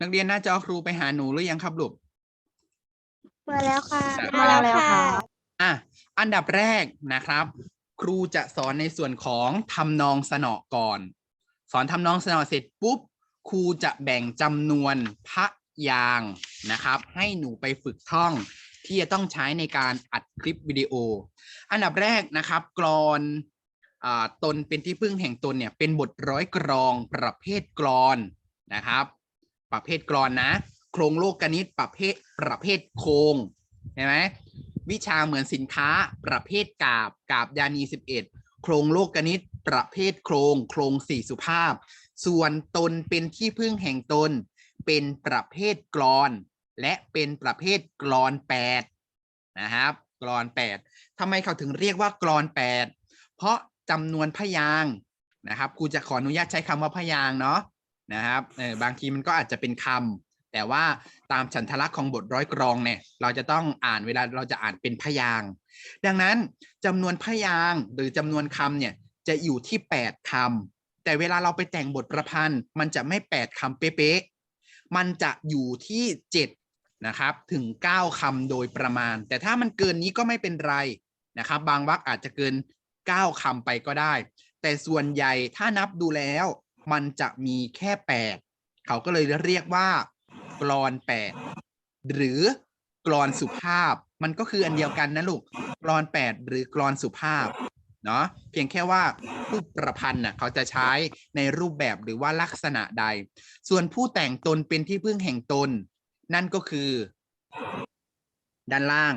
นักเรียนหน้าจอครูไปหาหนูหรือยังครับลูกมาแล้วค่ะมาแล้วค่ะ อะ อันดับแรกนะครับ ครูจะสอนในส่วนของทำนองสนอก่อน สอนทำนองสนอเสร็จปุ๊บ ครูจะแบ่งจำนวนพระยางค์นะครับ ให้หนูไปฝึกท่อง ที่จะต้องใช้ในการอัดคลิปวิดีโอ อันดับแรกนะครับกรอนอ่าตนเป็นที่พึ่งแห่งตนเนี่ยเป็นบทร้อยกรองประเภทกรอนนะครับ ประเภทกรอนนะ โครงโลกกนิตประเภทประเภทโครงเห็นไหมวิชาเหมือนสินค้าประเภทกาบกาบยานี 11 โครงโลกกนิตประเภทโครง โครงสี่สุภาพ ส่วนตนเป็นที่พึ่งแห่งตน เป็นประเภทกรอน และเป็นประเภทกรอนแปดนะครับกรอนแปดทำไมเขาถึงเรียกว่ากรอนแปดเพราะจำนวนพยางนะครับครูจะขออนุญาตใช้คำว่าพยางเนาะ นะครับเออบางทีมันก็อาจจะเป็นคำแต่ว่าตามฉันทลักษณ์ของบทร้อยกรองเนี่ยเราจะต้องอ่านเวลาเราจะอ่านเป็นพยางดังนั้นจำนวนพยางหรือจำนวนคำเนี่ยจะอยู่ที่ 8คำแต่เวลาเราไปแต่งบทประพันธ์มันจะไม่ 8คำเป๊ะๆมันจะอยู่ที่ 7 นะครับ ถึง 9คำโดยประมาณ แต่ถ้ามันเกินนี้ก็ไม่เป็นไรนะครับ บางวรรคอาจจะเกิน 9คำไปก็ได้ แต่ส่วนใหญ่ถ้านับดูแล้ว มันจะมีแค่8เขาก็เลยเรียกว่ากรอน8หรือกรอนสุภาพ มันก็คืออันเดียวกันนะลูกกรอน8หรือกรอนสุภาพเนาะเพียงแค่ว่าผู้ประพันธ์น่ะเขาจะใช้ในรูปแบบหรือว่าลักษณะใด ส่วนผู้แต่งตนเป็นที่พึ่งแห่งตน นั่นก็คือ ด้านล่าง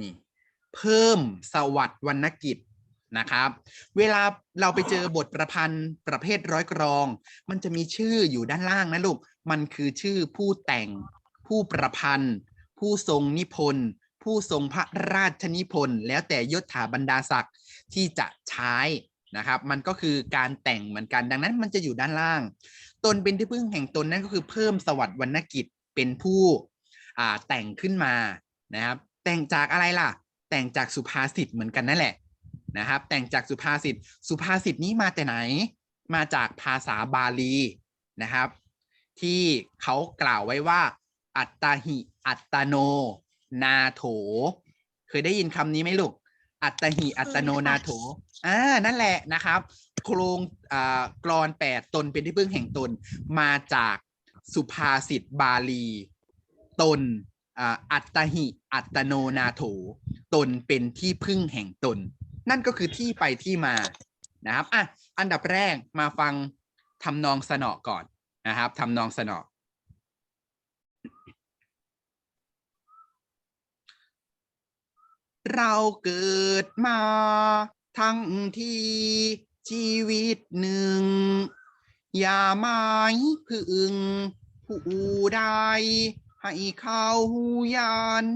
นี่เพิ่มสวัสดิ์วรรณกิจ นะครับ เวลาเราไปเจอบทประพันธ์ประเภทร้อยกรอง มันจะมีชื่ออยู่ด้านล่างนะลูก มันคือชื่อผู้แต่ง ผู้ประพันธ์ ผู้ทรงนิพนธ์ ผู้ทรงพระราชนิพนธ์ แล้วแต่ยศถาบรรดาศักดิ์ที่จะใช้นะครับ มันก็คือการแต่งเหมือนกัน ดังนั้นมันจะอยู่ด้านล่าง ตนเป็นที่พึ่งแห่งตนนั่นก็คือเพิ่มสวัสดิ์วรรณกิจเป็นผู้แต่งขึ้นมานะครับ แต่งจากอะไรล่ะ แต่งจากสุภาษิตเหมือนกันนั่นแหละ นะครับ แต่งจากสุภาษิต สุภาษิตนี้มาแต่ไหน มาจากภาษาบาลีนะครับ ที่เขากล่าวไว้ว่า อัตตาหิ อัตโน นาโถ เคยได้ยินคำนี้ไหมลูก อัตตหิ อัตโนนาโถอ่านั่นแหละนะครับ โครงอ่ากรอนแปดตนเป็นที่พึ่งแห่งตน มาจากสุภาษิตบาลี ตนอ่าอัตตหิ อัตโนนาโถ ตนเป็นที่พึ่งแห่งตน นั่นก็คือที่ไปที่มานะครับอะอันดับแรกมาฟังทำนองสนอก่อนนะครับทำนองสนอเราเกิดมาทั้งที่ชีวิตหนึ่ง อย่าหมายพึ่งผู้ใดให้เขายัน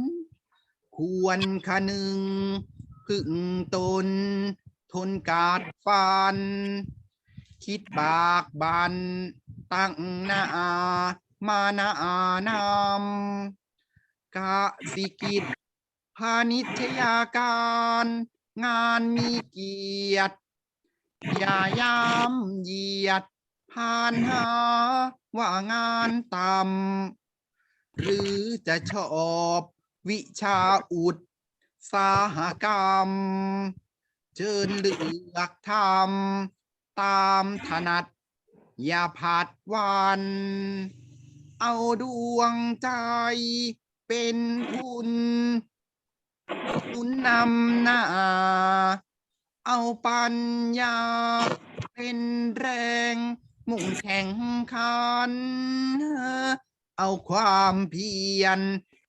ควรคนึง พึ่งตน ทนกาดฟัน คิดบากบัน ตั้งหน้ามานานำกะสิกิจพาณิชยาการ งานมีเกียรติอย่ายามเหยียดผ่านหาว่างานต่ำหรือจะชอบวิชาอุด สาหกรรม เชิญเลือกทำตามถนัด อย่าผัดวัน เอาดวงใจเป็นทุนหนุนนำหน้า เอาปัญญา เป็นแรง มุ่งแข่งขัน เอาความเพียร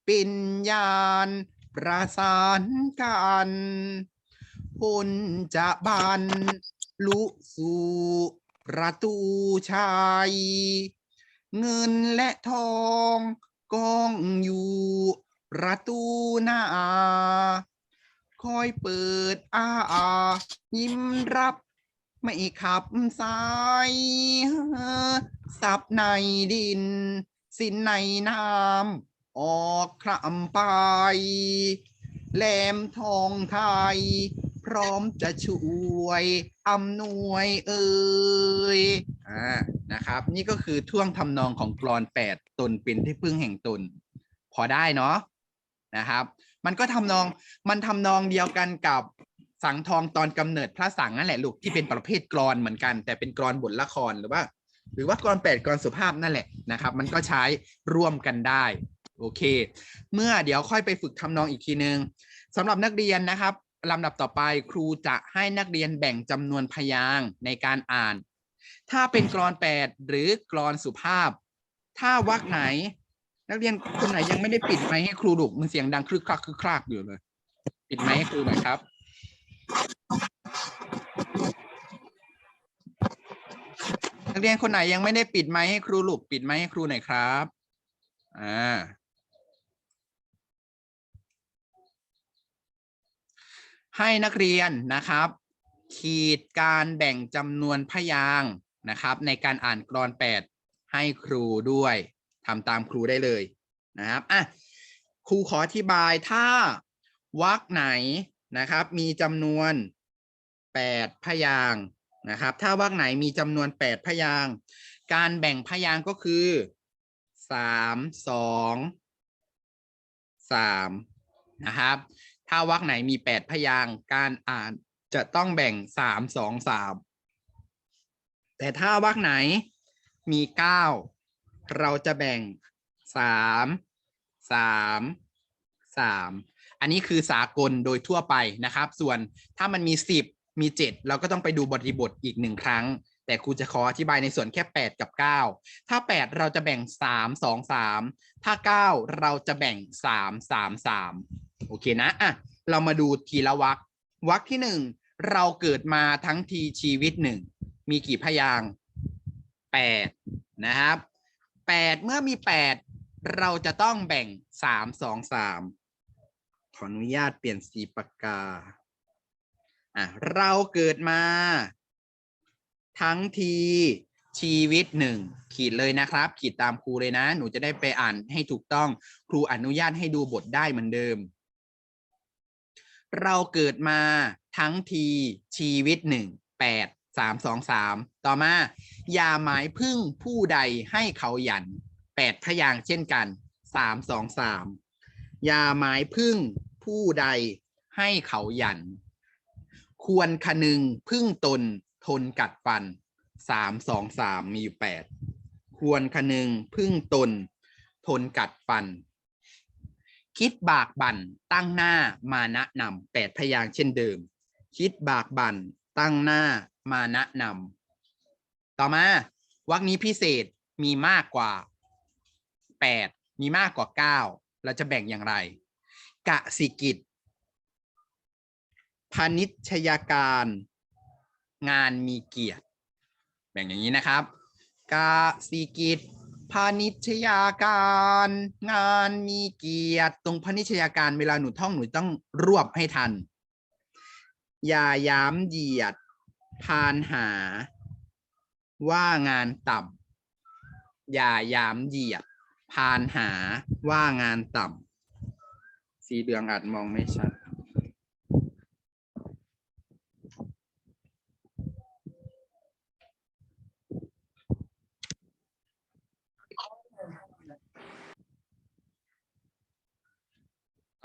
เป็นญาณ ประสานกันผลจะบันลุสู่ประตูชัย เงินและทองกองอยู่ประตูหน้า คอยเปิดอายิ้มรับไม่ขับสายสับในดิน สินในน้ำ ออกคลำไปแหลมทองไทย พร้อมจะช่วยอำนวยเอ่ยอ่านะครับ นี่ก็คือท่วงทำนองของกรอนแปดตนเป็นที่พึ่งแห่งตน พอได้เนาะนะครับ มันก็ทำนองมันทำนองเดียวกันกับสังทองตอนกำเนิดพระสังนั่นแหละลูกที่เป็นประเภทกรอนเหมือนกัน แต่เป็นกรอนบทละครหรือว่า หรือว่ากรอนแปดกรอนสุภาพนั่นแหละนะครับ มันก็ใช้ร่วมกันได้ โอเค เมื่อเดี๋ยวค่อยไปฝึกทำนองอีกทีนึงสำหรับนักเรียนนะครับลำดับต่อไปครูจะให้นักเรียนแบ่งจำนวนพยางค์ในการอ่าน ถ้าเป็นกรอนแปดหรือกรอนสุภาพ ถ้าวรรคไหน นักเรียนคนไหนยังไม่ได้ปิดไมค์ให้ครูลูกมันเสียงดังครึกครักครึกครักอยู่เลย ปิดไมค์ให้ครูหน่อยครับนักเรียนคนไหนยังไม่ได้ปิดไมค์ให้ครูลูกปิดไมค์ให้ครูหน่อยครับ อ่า ให้นักเรียนนะครับ ขีดการแบ่งจำนวนพยางนะครับ ในการอ่านกรอนแปดให้ครูด้วยทำตามครูได้เลยนะครับอะครูขออธิบายถ้าวรรคไหนนะครับ มีจำนวนแปดพยางนะครับ ถ้าวรรคไหนมีจำนวนแปดพยางการแบ่งพยางก็คือสามสองสามนะครับ ถ้าวรรคไหนมีแปดพยางค์การอ่านจะต้องแบ่งสามสองสามแต่ถ้าวรรคไหนมีเก้าเราจะแบ่งสามสามสามอันนี้คือสากลโดยทั่วไปนะครับ ส่วนถ้ามันมีสิบมีเจ็ดเราก็ต้องไปดูบริบทอีกหนึ่งครั้ง แต่ครูจะขออธิบายในส่วนแค่แปดกับเก้าถ้าแปดเราจะแบ่งสามสองสามถ้าเก้าเราจะแบ่งสามสามสาม โอเคนะอะเรามาดูทีละวรรควรรคที่หนึ่งเราเกิดมาทั้งทีชีวิตหนึ่งมีกี่พยางแปดนะครับแปดเมื่อมีแปดเราจะต้องแบ่งสามสองสามขออนุญาตเปลี่ยนสีปากกาอะเราเกิดมา ทั้งทีชีวิตหนึ่งขีดเลยนะครับ ขีดตามครูเลยนะ หนูจะได้ไปอ่านให้ถูกต้อง ครูอนุญาตให้ดูบทได้เหมือนเดิม เราเกิดมาทั้งทีชีวิตหนึ่งแปดสามสองสามต่อมา อย่าหมายพึ่งผู้ใดให้เขาหยันแปดพยางเช่นกันสามสองสามอย่าหมายพึ่งผู้ใดให้เขาหยัน ควรคนึงพึ่งตนทนกัดฟันสามสองสามมีอยู่แปดควรคนึงพึ่งตน ทนกัดฟัน คิดบากบั่นตั้งหน้ามานะนำแปดพยางเช่นเดิม คิดบากบั่นตั้งหน้ามานะนำต่อมาวรรคนี้พิเศษมีมากกว่าแปดมีมากกว่าเก้าเราจะแบ่งอย่างไร กะสิกิจพาณิชยการ งานมีเกียรติ แบ่งอย่างนี้นะครับ กะสิกิจ พาณิชยาการงานมีเกียรติตรงพาณิชยาการเวลาหนูท่องหนูต้องรวบให้ทัน อย่าย้ำเหยียด พานหา ว่างานต่ำอย่าย้ำเหยียด พานหาว่างานต่ำสีเหลืองอาจมองไม่ชัด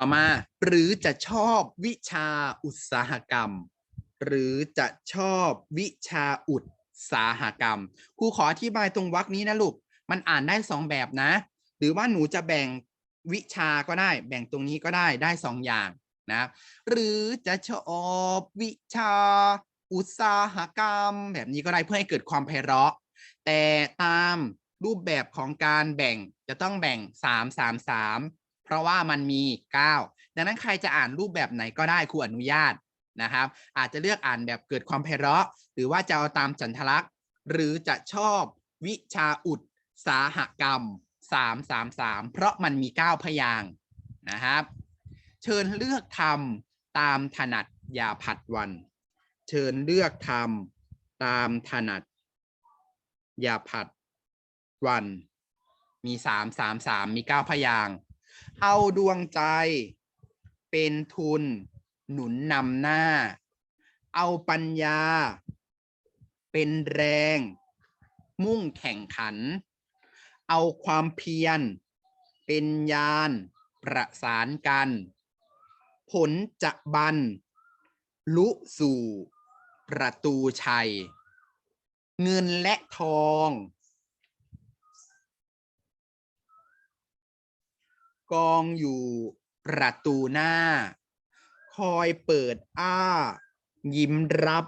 ต่อมาหรือจะชอบวิชาอุตสาหกรรม หรือจะชอบวิชาอุตสาหกรรมครูขออธิบายตรงวรรคนี้นะลูกมันอ่านได้สองแบบนะ หรือว่าหนูจะแบ่งวิชาก็ได้ แบ่งตรงนี้ก็ได้ได้สองอย่างนะหรือจะชอบวิชาอุตสาหกรรม แบบนี้ก็ได้เพื่อให้เกิดความไพเราะ แต่ตามรูปแบบของการแบ่งจะต้องแบ่งสามสามสาม เพราะว่ามันมีเก้าดังนั้นใครจะอ่านรูปแบบไหนก็ได้ครูอนุญาตนะครับ อาจจะเลือกอ่านแบบเกิดความไพเราะ หรือว่าจะเอาตามจันทลักษณ์ หรือจะชอบวิชาอุตสาหกรรมสามสามสามเพราะมันมีเก้าพยางนะครับ เชิญเลือกทำตามถนัดอย่าผัดวัน เชิญเลือกทำตามถนัดอย่าผัดวัน มีสามสามสามมีเก้าพยางค์ เอาดวงใจ เป็นทุน หนุนนำหน้า เอาปัญญา เป็นแรง มุ่งแข่งขัน เอาความเพียร เป็นยานประสานกัน ผลจะบัน ลุสู่ ประตูชัย เงินและทอง กองอยู่ประตูหน้า คอยเปิดอ้า ยิ้มรับ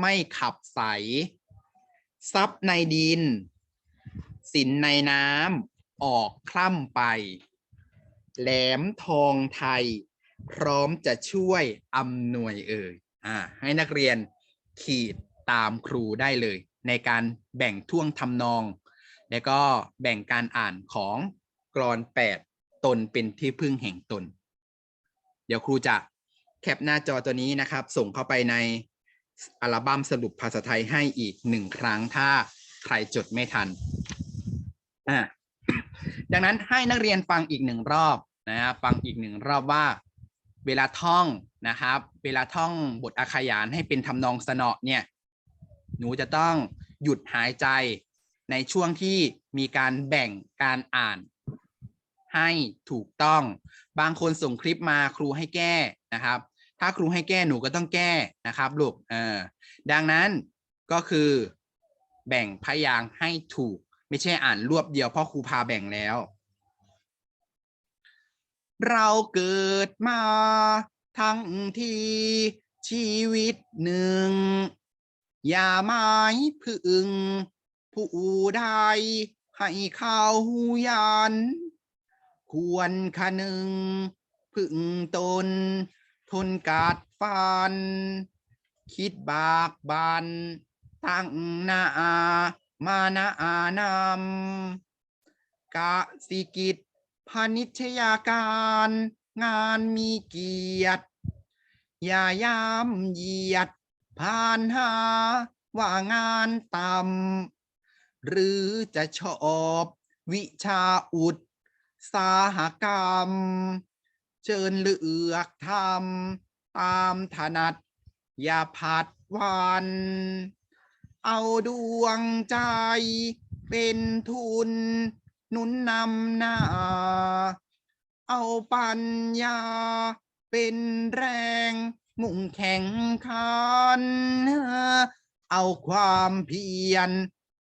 ไม่ขับใสทรัพย์ในดิน สินในน้ำออกคล่ำไป แหลมทองไทย พร้อมจะช่วยอำนวยเอ่ยอ่าให้นักเรียนขีดตามครูได้เลย ในการแบ่งท่วงทำนอง แล้วก็แบ่งการอ่านของกรอนแปด ตนเป็นที่พึ่งแห่งตน เดี๋ยวครูจะแคปหน้าจอตัวนี้นะครับ ส่งเข้าไปในอัลบั้มสรุปภาษาไทยให้อีกหนึ่งครั้งถ้าใครจดไม่ทันอ่าดังนั้นให้นักเรียนฟังอีกหนึ่งรอบนะครับฟังอีกหนึ่งรอบว่า เวลาท่องนะครับ เวลาท่องบทอาขยานให้เป็นทำนองสนอเนี่ย หนูจะต้องหยุดหายใจในช่วงที่มีการแบ่งการอ่าน ให้ถูกต้อง บางคนส่งคลิปมาครูให้แก้นะครับ ถ้าครูให้แก้หนูก็ต้องแก้นะครับลูกเออดังนั้นก็คือแบ่งพยางค์ให้ถูก ไม่ใช่อ่านรวบเดียวเพราะครูพาแบ่งแล้ว เราเกิดมาทั้งทีชีวิตหนึ่ง อย่าหมายพึ่งผู้ใดให้เข้ายัน ควรคนึง พึ่งตน ทนกาดฟัน คิดบากบัน ตั้งหน้ามานะอานำกะสิกิจพาณิชยาการ งานมีเกียรติ อย่ายามเหยียดผ่านหา ว่างานต่ำหรือจะชอบวิชาอุต สาหกรรม เชิญเลือกทำตามถนัด อย่าผัดวัน เอาดวงใจเป็นทุนหนุนนำหน้า เอาปัญญาเป็นแรง มุ่งแข่งขัน เอาความเพียร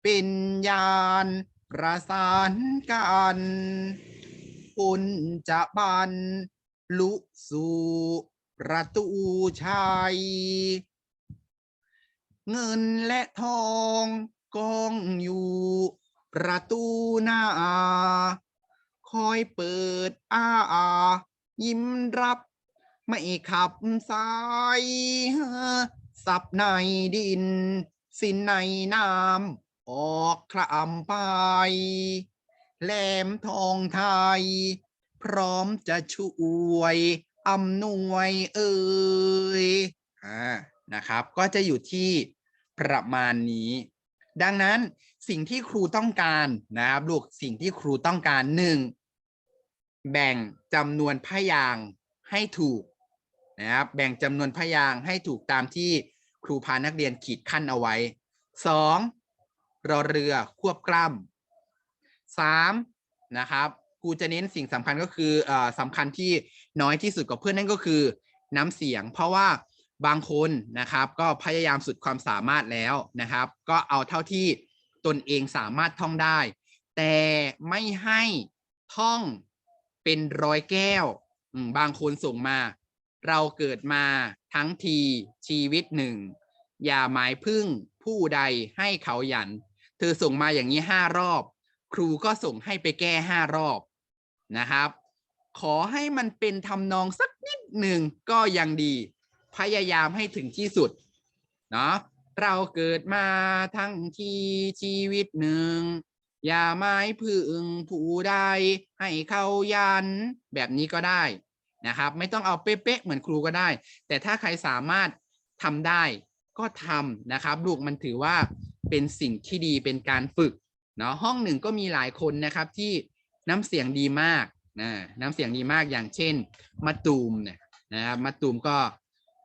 เป็นยานประสานกัน คุณจะบันลุสู่ประตูชัย เงินและทองกองอยู่ ประตูหน้า คอยเปิดอ้า ยิ้มรับไม่ขับสายสับในดิน สินในน้ำออกคลำไป แหลมทองไทย พร้อมจะช่วยอำนวยเอ่ยอ่านะครับ ก็จะอยู่ที่ประมาณนี้ ดังนั้นสิ่งที่ครูต้องการนะครับลูกสิ่งที่ครูต้องการหนึ่งแบ่งจำนวนพยางให้ถูกนะครับแบ่งจำนวนพยางให้ถูกตามที่ครูพานักเรียนขีดขั้นเอาไว้สองรอเรือควบกล้ำ สามนะครับครูจะเน้นสิ่งสำคัญก็คืออ่อสำคัญที่น้อยที่สุดกับเพื่อนนั่นก็คือ น้ำเสียง เพราะว่าบางคนนะครับ ก็พยายามสุดความสามารถแล้วนะครับ ก็เอาเท่าที่ตนเองสามารถท่องได้ แต่ไม่ให้ท่องเป็นร้อยแก้ว บางคนส่งมา เราเกิดมาทั้งทีชีวิตหนึ่ง อย่าหมายพึ่งผู้ใดให้เขาหยัน เธอส่งมาอย่างนี้ห้ารอบ ครูก็ส่งให้ไปแก้ห้ารอบนะครับ ขอให้มันเป็นทำนองสักนิดหนึ่งก็ยังดี พยายามให้ถึงที่สุดเนาะเราเกิดมาทั้งทีชีวิตหนึ่ง อย่าไม้พึ่งผู้ใดให้เขายัน แบบนี้ก็ได้นะครับ ไม่ต้องเอาเป๊ะๆเหมือนครูก็ได้ แต่ถ้าใครสามารถทำได้ก็ทำนะครับ ลูกมันถือว่าเป็นสิ่งที่ดีเป็นการฝึก เนาะห้องหนึ่งก็มีหลายคนนะครับที่น้ำเสียงดีมากนะน้ำเสียงดีมากอย่างเช่นมะตูมเนี่ยนะครับมะตูมก็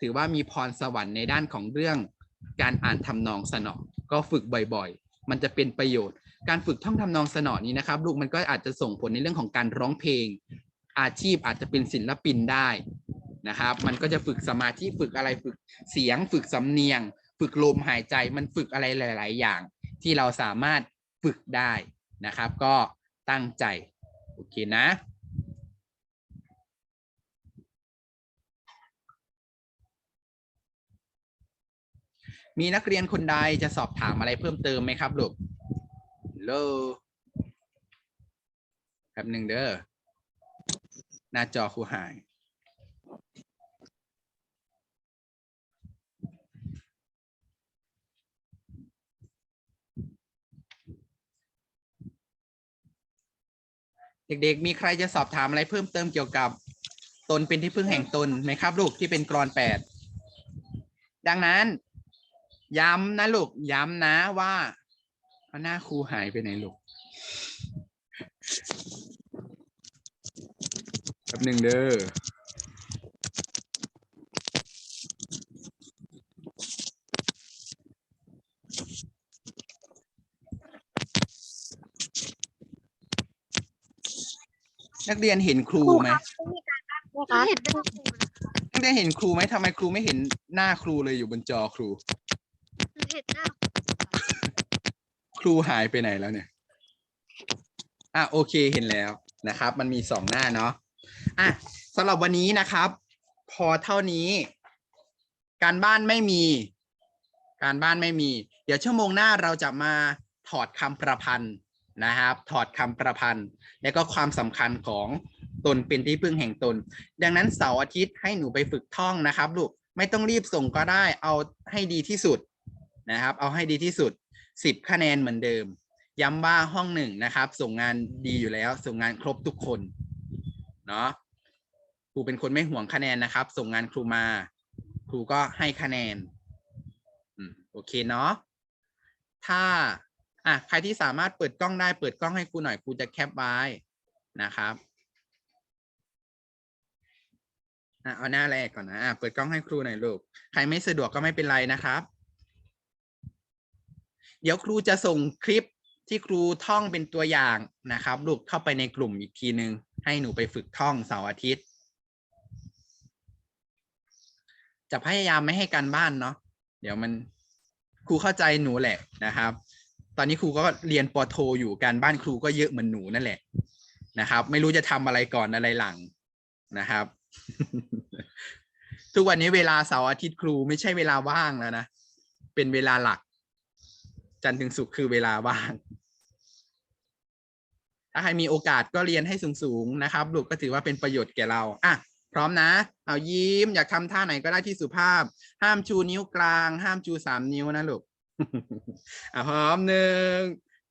ถือว่ามีพรสวรรค์ในด้านของเรื่องการอ่านทำนองสนอก็ฝึกบ่อยๆ มันจะเป็นประโยชน์ การฝึกท่องทำนองสนอนี้นะครับ ลูกมันก็อาจจะส่งผลในเรื่องของการร้องเพลง อาชีพอาจจะเป็นศิลปินได้นะครับ มันก็จะฝึกสมาธิฝึกอะไรฝึกเสียง ฝึกสำเนียง ฝึกลมหายใจมันฝึกอะไรหลาย ๆ อย่าง ที่เราสามารถ ฝึกได้นะครับ ก็ตั้งใจ โอเคนะมีนักเรียนคนใดจะสอบถามอะไรเพิ่มเติมไหมครับลูกโลแป๊บหนึ่งเด้อ หน้าจอครูหาย เด็กๆ มีใครจะสอบถามอะไรเพิ่มเติมเกี่ยวกับ ตนเป็นที่พึ่งแห่งตนไหมครับลูกที่เป็นกรอนแปดดังนั้น ย้ำนะลูกย้ำนะว่าหน้าครูหายไปไหนลูกแป๊บหนึ่งเด้อ นักเรียนเห็นครูไหมนะคะเห็นเป็นครูนะนักเรียนเห็นครูไหมทำไมครูไม่เห็นหน้าครูเลยอยู่บนจอครู เห็นหน้าครูหายไปไหนแล้วเนี่ย อะโอเคเห็นแล้วนะครับ มันมีสองหน้าเนาะ อะสำหรับวันนี้นะครับ พอเท่านี้ การบ้านไม่มี การบ้านไม่มี เดี๋ยวชั่วโมงหน้าเราจะมาถอดคำประพันธ์ นะครับ ถอดคำประพันธ์ และก็ความสำคัญของตนเป็นที่พึ่งแห่งตน ดังนั้นเสาร์อาทิตย์ให้หนูไปฝึกท่องนะครับลูกไม่ต้องรีบส่งก็ได้เอาให้ดีที่สุดนะครับ เอาให้ดีที่สุดสิบคะแนนเหมือนเดิม ย้ำว่าห้องหนึ่งนะครับ ส่งงานดีอยู่แล้ว ส่งงานครบทุกคนเนาะครูเป็นคนไม่ห่วงคะแนนนะครับ ส่งงานครูมา ครูก็ให้คะแนนอืมโอเคเนาะถ้า อะใครที่สามารถเปิดกล้องได้เปิดกล้องให้ครูหน่อยครูจะแคปไว้นะครับอะเอาหน้าแรกก่อนนะอะเปิดกล้องให้ครูหน่อยลูกใครไม่สะดวกก็ไม่เป็นไรนะครับ เดี๋ยวครูจะส่งคลิปที่ครูท่องเป็นตัวอย่างนะครับ ลูกเข้าไปในกลุ่มอีกทีนึงให้หนูไปฝึกท่องเสาร์อาทิตย์ จะพยายามไม่ให้การบ้านเนาะเดี๋ยวมันครูเข้าใจหนูแหละนะครับ ตอนนี้ครูก็เรียนปอโท อยู่การบ้านครูก็เยอะเหมือนหนูนั่นแหละนะครับ ไม่รู้จะทำอะไรก่อนอะไรหลังนะครับ ทุกวันนี้เวลาเสาร์อาทิตย์ครูไม่ใช่เวลาว่างแล้วนะ เป็นเวลาหลัก จันทร์ถึงศุกร์คือเวลาว่าง ถ้าใครมีโอกาสก็เรียนให้สูงๆนะครับลูกก็ถือว่าเป็นประโยชน์แก่เราอะพร้อมนะ เอายิ้ม อยากทำท่าไหนก็ได้ที่สุภาพ ห้ามชูนิ้วกลาง ห้ามชูสามนิ้วนะลูก อะพร้อมหนึ่ง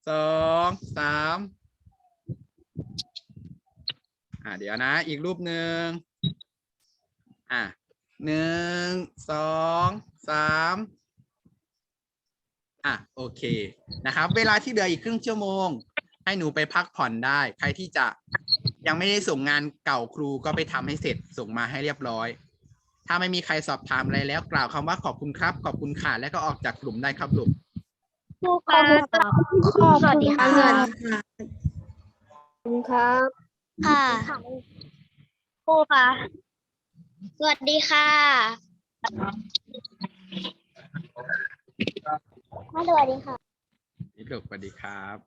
สองสามอะเดี๋ยวนะ อีกรูปหนึ่งอะหนึ่งสองสามอะโอเคนะครับ เวลาที่เหลืออีกครึ่งชั่วโมง ให้หนูไปพักผ่อนได้ ใครที่จะยังไม่ได้ส่งงานเก่าครูก็ไปทำให้เสร็จส่งมาให้เรียบร้อย ถ้าไม่มีใครสอบถามอะไรแล้ว กล่าวคำว่าขอบคุณครับ ขอบคุณค่ะและก็ออกจากกลุ่มได้ครับลูก ครูครับสวัสดีค่ะคุณครับค่ะครูค่ะ สวัสดีค่ะสวัสดีค่ะนี่ลูกสวัสดีครับ